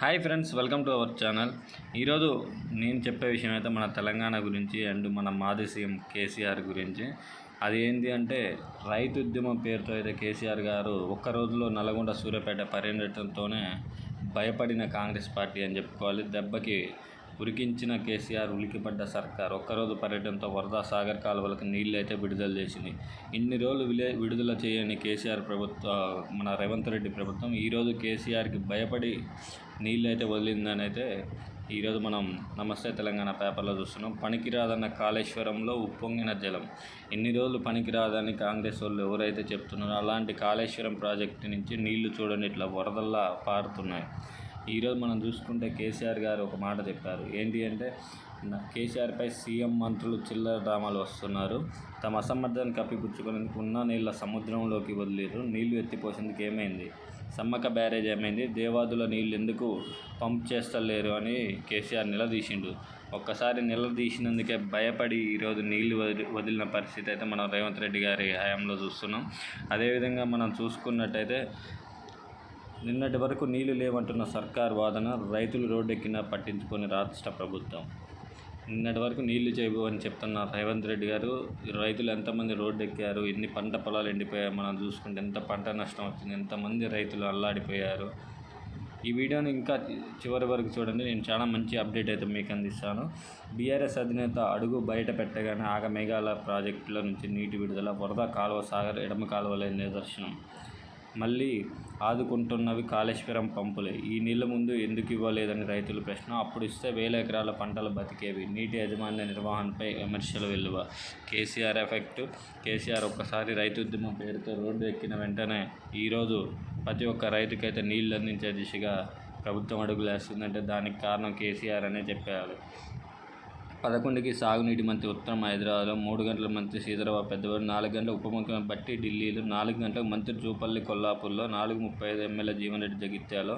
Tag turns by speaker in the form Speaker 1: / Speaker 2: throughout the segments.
Speaker 1: Hi friends welcome to our channel. ఈరోజు నేను చెప్పే విషయం అయితే మన తెలంగాణ గురించి అండ్ మన మాజీ సీఎం కేసీఆర్ గురించి. అది ఏంటి అంటే రైతు ఉద్యమం పేరుతో అయితే కేసీఆర్ గారు ఒక్క రోజులో నల్గొండ సూర్యాపేట పర్యటనతోనే భయపడిన కాంగ్రెస్ పార్టీ అని చెప్పుకోవాలి. దెబ్బకి ఉరికించిన కేసీఆర్ ఉలికిపడ్డ సర్కార్ ఒక్కరోజు పర్యటనతో వరద సాగర్ కాలువలకు నీళ్ళైతే అయితే విడుదల చేసింది. ఇన్ని రోజులు విలే విడుదల చేయని కేసీఆర్ ప్రభుత్వ మన రేవంత్ రెడ్డి ప్రభుత్వం ఈరోజు కేసీఆర్కి భయపడి నీళ్ళు అయితే వదిలిందని అయితే ఈరోజు మనం నమస్తే తెలంగాణ పేపర్లో చూస్తున్నాం. పనికిరాదన్న కాళేశ్వరంలో ఉప్పొంగిన జలం. ఎన్ని రోజులు పనికిరాదని కాంగ్రెస్ వాళ్ళు ఎవరైతే చెప్తున్నారో అలాంటి కాళేశ్వరం ప్రాజెక్టు నుంచి నీళ్ళు చూడండి ఇట్లా వరదల్లా పారుతున్నాయి. ఈరోజు మనం చూసుకుంటే కేసీఆర్ గారు ఒక మాట చెప్పారు. ఏంటి అంటే కేసీఆర్పై సీఎం మంత్రులు చిల్లర డ్రామాలు వస్తున్నారు. తమ అసమర్థాన్ని కప్పిపుచ్చుకునేందుకు ఉన్న నీళ్ళ సముద్రంలోకి వదిలేరు. నీళ్ళు ఎత్తిపోసేందుకు ఏమైంది? సమ్మక్క బ్యారేజ్ ఏమైంది? దేవాదుల నీళ్ళు ఎందుకు పంప్ చేస్తలేరు అని కేసీఆర్ నిలదీసిండు. ఒక్కసారి నిలదీసినందుకే భయపడి ఈరోజు నీళ్ళు వదిలి వదిలిన పరిస్థితి అయితే మనం రేవంత్ రెడ్డి గారి హయాంలో చూస్తున్నాం. అదేవిధంగా మనం చూసుకున్నట్టయితే నిన్నటి వరకు నీళ్ళు లేవంటున్న సర్కార్ వాదన రైతులు రోడ్డెక్కినా పట్టించుకొని రాష్ట్ర ప్రభుత్వం. నిన్నటి వరకు నీళ్ళు చేయవు అని చెప్తున్న రేవంత్ రెడ్డి గారు రైతులు ఎంతమంది రోడ్డు ఎక్కారు ఎన్ని పంట పొలాలు ఎండిపోయాయి మనం చూసుకుంటే ఎంత పంట నష్టం వచ్చింది ఎంతమంది రైతులు అల్లాడిపోయారు. ఈ వీడియోని ఇంకా చివరి వరకు చూడండి. నేను చాలా మంచి అప్డేట్ అయితే మీకు అందిస్తాను. బీఆర్ఎస్ అధినేత అడుగు బయట పెట్టగానే ఆగ మేఘాల ప్రాజెక్టుల నుంచి నీటి విడుదల వరద కాలువ సాగర్ ఎడమ కాలువలే నిదర్శనం. మళ్ళీ ఆదుకుంటున్నవి కాళేశ్వరం పంపులే. ఈ నీళ్ళ ముందు ఎందుకు ఇవ్వలేదని రైతుల ప్రశ్న. అప్పుడు ఇస్తే వేల ఎకరాల పంటలు బతికేవి. నీటి యాజమాన్య నిర్వహణపై విమర్శలు వెల్లువ. కేసీఆర్ ఎఫెక్ట్. కేసీఆర్ ఒక్కసారి రైతు ఉద్యమం పేరుతో రోడ్డు ఎక్కిన వెంటనే ఈరోజు ప్రతి ఒక్క రైతుకైతే నీళ్ళు అందించే దిశగా ప్రభుత్వం అడుగులు వేస్తుందంటే దానికి కారణం కేసీఆర్ అనే చెప్పాలి పదకొండుకి సాగునీటి మంత్రి ఉత్తరం హైదరాబాద్లో మూడు గంటల మంత్రి శ్రీధరబాబు పెద్దవారు నాలుగు గంటల ఉప ముఖ్యమంత్రి బట్టి ఢిల్లీలో నాలుగు గంటలకు మంత్రి జూపల్లి కొల్లాపూర్లో నాలుగు ముప్పై ఐదు ఎమ్మెల్యే జీవన్ రెడ్డి జగిత్యాలో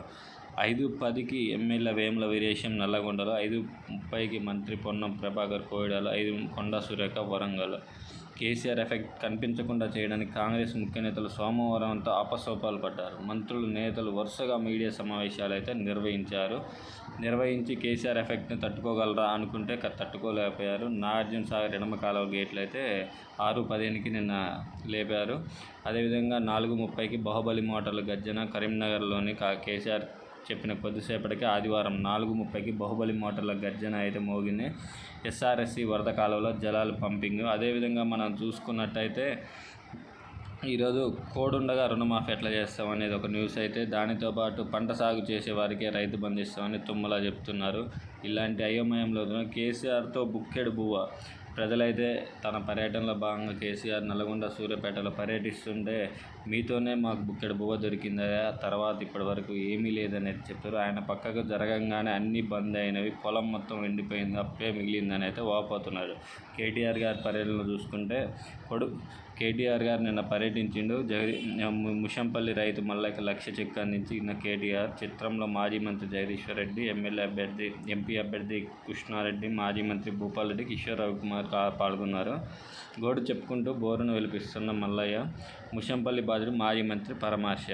Speaker 1: ఐదు పదికి ఎమ్మెల్యే వేముల వీరేశం నల్లగొండలో ఐదు ముప్పైకి మంత్రి పొన్నం ప్రభాకర్ కోయిడలో ఐదు కొండా సురేఖ వరంగల్ కేసీఆర్ ఎఫెక్ట్ కనిపించకుండా చేయడానికి కాంగ్రెస్ ముఖ్య నేతలు సోమవారం అంతా ఆపసోపాలు పడ్డారు. మంత్రులు నేతలు వరుసగా మీడియా సమావేశాలు అయితే నిర్వహించారు. నిర్వహించి కేసీఆర్ ఎఫెక్ట్ని తట్టుకోగలరా అనుకుంటే తట్టుకోలేకపోయారు. నాగార్జున సాగర్ ఎడమ కాలువ గేట్లు అయితే ఆరు పదిహేనుకి నిన్న లేపారు. అదేవిధంగా నాలుగు ముప్పైకి బాహుబలి మోటార్ల గర్జన కరీంనగర్లోని కా కేసీఆర్ చెప్పిన కొద్దిసేపటికి ఆదివారం నాలుగు ముప్పైకి బాహుబలి మోటార్ల గర్జన అయితే మోగింది. ఎస్ఆర్ఎస్సి వరద కాలువలో జలాలు పంపింగ్. అదేవిధంగా మనం చూసుకున్నట్టయితే ఈరోజు కోడుండగా రుణమాఫీ ఎట్లా చేస్తాం అనేది ఒక న్యూస్ అయితే దానితో పాటు పంట సాగు చేసే వారికే రైతు బంధిస్తామని తుమ్మలా చెప్తున్నారు. ఇలాంటి అయోమయంలో కేసీఆర్తో బుక్కెడు బువ్వ. ప్రజలైతే తన పర్యటనలో భాగంగా కేసీఆర్ నల్గొండ సూర్యాపేటలో పర్యటిస్తుంటే మీతోనే మాకు బుక్కెడు బువ్వ దొరికిందా తర్వాత ఇప్పటి వరకు ఏమీ లేదనేది చెప్పారు. ఆయన పక్కకు జరగంగానే అన్నీ బంద్ అయినవి పొలం మొత్తం ఎండిపోయింది అప్పే మిగిలిందని అయితే వాపోతున్నారు. కేటీఆర్ గారి పర్యటనలు చూసుకుంటే కొడు కేటీఆర్ గారు నిన్న పర్యటించిండు. జగదీ ముషంపల్లి రైతు మల్లకి లక్ష చెక్ అందించిన కేటీఆర్ చిత్రంలో మాజీ మంత్రి జగదీశ్వర్ రెడ్డి ఎమ్మెల్యే అభ్యర్థి ఎంపీ అభ్యర్థి కృష్ణారెడ్డి మాజీ మంత్రి భూపాల్ రెడ్డి కిషోర్ రావు కుమార్ పాల్గొన్నారు. గోడు చెప్పుకుంటూ బోరును వెలిపిస్తున్న మల్లయ్య ముషంపల్లి బాధుడు మాజీ మంత్రి పరమార్శ.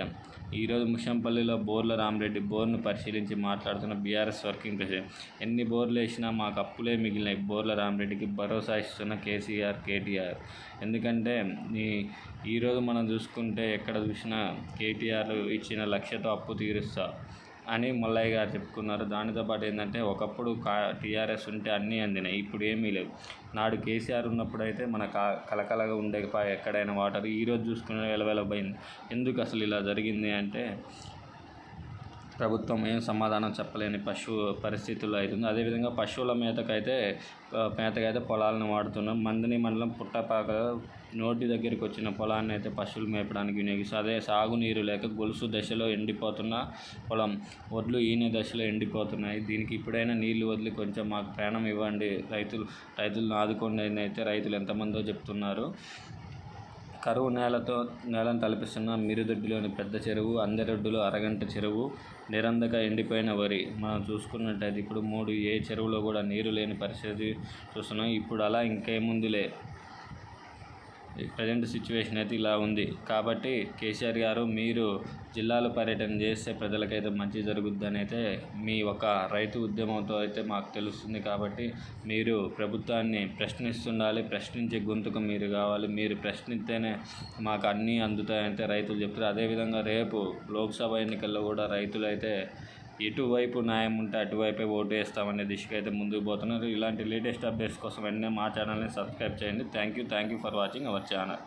Speaker 1: ఈరోజు ముషంపల్లిలో బోర్ల రామరెడ్డి బోర్ను పరిశీలించి మాట్లాడుతున్న బీఆర్ఎస్ వర్కింగ్ ప్రెసిడెంట్. ఎన్ని బోర్లు వేసినా మాకు అప్పులే మిగిలినాయి. బోర్ల రామరెడ్డికి భరోసా ఇస్తున్న కేసీఆర్ కేటీఆర్. ఎందుకంటే ఈ ఈరోజు మనం చూసుకుంటే ఎక్కడ చూసినా కేటీఆర్ ఇచ్చిన లక్ష్యతో అప్పు తీరుస్తా. అని మల్లయ్య గారు చెప్పుకున్నారు. దానితో పాటు ఏంటంటే ఒకప్పుడు కా టీఆర్ఎస్ ఉంటే అన్నీ అందినాయి. ఇప్పుడు ఏమీ లేవు. నాడు కేసీఆర్ ఉన్నప్పుడు అయితే మన కా కలకలగా ఉండే ఎక్కడైనా వాటర్ ఈరోజు చూసుకునే వెలవెలబోయింది ఎందుకు అసలు ఇలా జరిగింది అంటే ప్రభుత్వం ఏం సమాధానం చెప్పలేని పశువు పరిస్థితుల్లో అవుతుంది అదేవిధంగా పశువుల మేతకైతే మేతకైతే పొలాలను వాడుతున్నాం. మందిని మండలం పుట్టపాక నోటి దగ్గరికి వచ్చిన పొలాన్ని అయితే పశువులు మేపడానికి వినియోగిస్తారు అదే సాగునీరు లేక గొలుసు దశలో ఎండిపోతున్న పొలం వడ్లు ఈనే దశలో ఎండిపోతున్నాయి. దీనికి ఇప్పుడైనా నీళ్ళు వదిలి కొంచెం మాకు ప్రాణం ఇవ్వండి. రైతులు రైతులను ఆదుకోండి అయితే రైతులు ఎంతమందో చెప్తున్నారు. కరువు నేలతో నేలను తలపిస్తున్న మిరుదొడ్డిలోని పెద్ద చెరువు అందరొడ్డులో అరగంట చెరువు నిరంతగా ఎండిపోయిన వరి. మనం చూసుకున్నట్టయితే ఇప్పుడు మూడు ఏ చెరువులో కూడా నీరు లేని పరిస్థితి చూస్తున్నాం. ఇప్పుడు అలా ఇంకేముందులే. ప్రజెంట్ సిచ్యువేషన్ అయితే ఇలా ఉంది. కాబట్టి కేసీఆర్ గారు మీరు జిల్లాలో పర్యటన చేస్తే ప్రజలకైతే మంచి జరుగుద్దని అయితే మీ ఒక రైతు ఉద్యమంతో అయితే మాకు తెలుస్తుంది. కాబట్టి మీరు ప్రభుత్వాన్ని ప్రశ్నిస్తుండాలి. ప్రశ్నించే గొంతుకు మీరు కావాలి. మీరు ప్రశ్నిస్తేనే మాకు అన్నీ అందుతాయంటే రైతులు చెప్తారు. అదేవిధంగా రేపు లోక్సభ ఎన్నికల్లో కూడా రైతులు అయితే ఎటువైపు న్యాయం ఉంటే అటువైపే ఓటు వేస్తామనే దిశగా అయితే ముందుకు పోతున్నారు. ఇలాంటి లేటెస్ట్ అప్డేట్స్ కోసం వెంటనే మా ఛానల్ని సబ్స్క్రైబ్ చేయండి. Thank you thank you for watching our channel.